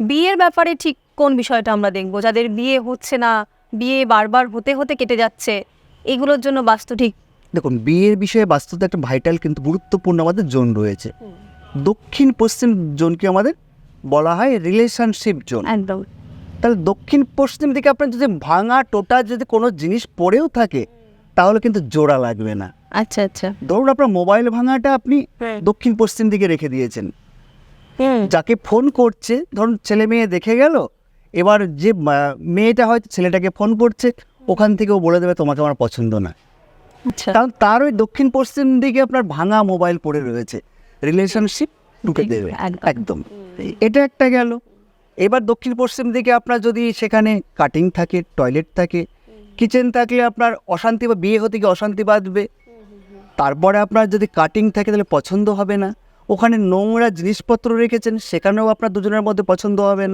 বিয়ের ব্যাপারে ঠিক কোন বিষয়টা আমরা দেখব? যাদের বিয়ে হচ্ছে না বিয়ে বারবার হতে হতে কেটে যাচ্ছে এগুলোর জন্য বাস্তু ঠিক? দেখুন বিয়ের বিষয়ে বাস্তুতে একটা ভাইটাল কিন্তু গুরুত্বপূর্ণ আমাদের জোন রয়েছে। দক্ষিণ পশ্চিম জোনকে আমাদের বলা হয় রিলেশনশিপ জোন। একদম। তাহলে দক্ষিণ পশ্চিম দিকে আপনার যদি ভাঙা টোটা যদি কোনো জিনিস পড়েও থাকে তাহলে কিন্তু জোড়া লাগবে না। আচ্ছা আচ্ছা। ধরুন আপনার মোবাইল ভাঙাটা আপনি দক্ষিণ পশ্চিম দিকে রেখে দিয়েছেন। যাকে ফোন করছে ধরুন ছেলে মেয়ে দেখে গেল এবার যে মেয়েটা হয়তো ছেলেটাকে ফোন করছে ওখান থেকেও বলে দেবে তোমাকে আমার পছন্দ না। আচ্ছা। কারণ তার ওই দক্ষিণ পশ্চিম দিকে আপনার ভাঙা মোবাইল পড়ে রয়েছে। রিলেশনশিপ ঢুকে দেবে। একদম। এটা একটা গেল। এবার দক্ষিণ পশ্চিম দিকে আপনার যদি সেখানে কাটিং থাকে টয়লেট থাকে কিচেন থাকলে আপনার অশান্তি বা বিয়ে হতে গিয়ে অশান্তি বাঁধবে। তারপরে আপনার যদি কাটিং থাকে তাহলে পছন্দ হবে না। ওখানে নোংরা জিনিসপত্র রেখেছেন সেখানেও আপনার দুজনের মধ্যে পছন্দ হবে না।